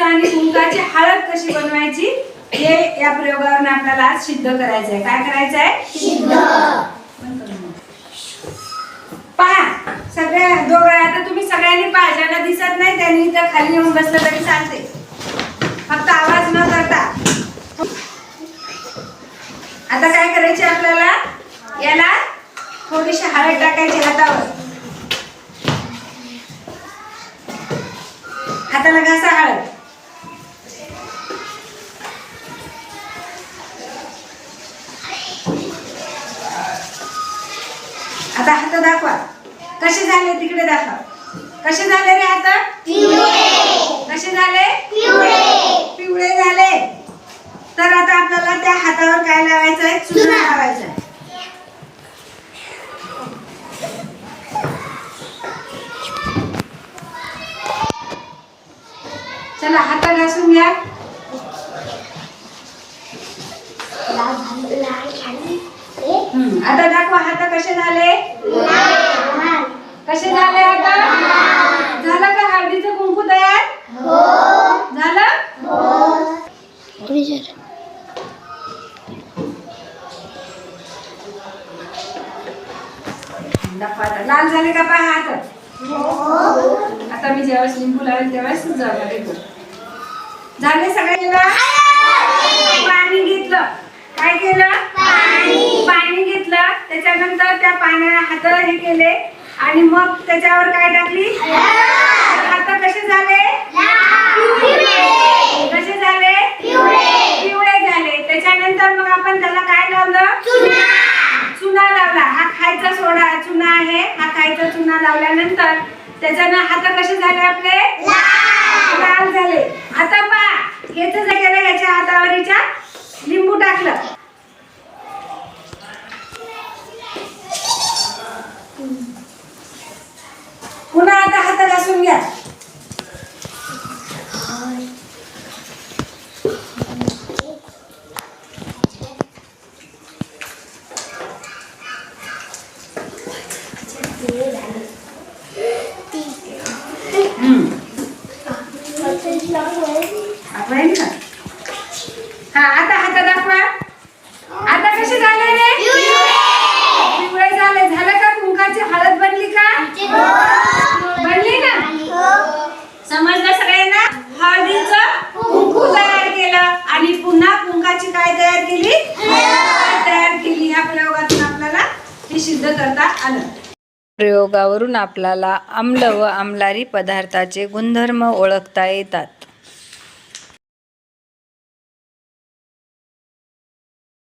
आणि कुंकाची हळद कशी बनवायची हे या प्रयोगावरून आपल्याला आज सिद्ध करायचं आहे काय करायचं आहे पहा सगळ्या दोघं आता तुम्ही सगळ्यांनी पहा ज्याला दिसत नाही त्यांनी इथं खाली येऊन बसलं तरी चालते फक्त आवाज न करता. आता काय करायचे आपल्याला? याला थोडीशी हळद टाकायची हातावर. हाताला घासा हळद. आता हात दाखवा. कसे झाले तिकडे दाखवा. कसे झाले रे हात? कसे झाले? पिवळे झाले. तर आता आपल्याला त्या हातावर काय लावायचं आहे चुना आहे चला हात घासून घ्या आता दाखवा हात कसे झाले? कसे झाले आता? झालं का हळदीचं कुंकू तयार? झालं? दाखवा आता. लाल झाले का पहा हात? आता मी जेव्हा लिंबू लावेल तेव्हाच जाऊ झाले सगळ्यांना? पाणी घेतलं. काय केलं? पाणी. घेतलं. त्याच्यानंतर त्या पाण्या हात हे केले. आणि मग त्याच्यावर काय टाकली? हात कसे झाले? कसे झाले? पिवळे. झाले. त्याच्यानंतर मग आपण त्याला काय लावलं? चुना. लावला. हा खायचा सोडा. चुना आहे. हा खायचा चुना लावल्यानंतर त्याच्यानं हात कसे झाले आपले? लाल झाले. आता पहा हेच जे केलं ह्याच्या हातावरीच्या लिंबू टाकलं. पुन्हा आता हात घासून घ्या. हम्म. आपण आहे ना? हा आता हात दाखवा. आता कसे झाले रे? पिवळे झाले. झालं का कुंकाची हळद बनली का? बनली ना? समजलं सगळ्यांना? हळदीच कुंकू तयार केलं आणि पुन्हा कुंकाची काय तयार केली? तयार केली. या प्रयोगातून आपल्याला हे सिद्ध करता आलं. प्रयोगावरून आपल्याला आम्ल व आम्लारी पदार्थाचे गुणधर्म ओळखता येतात.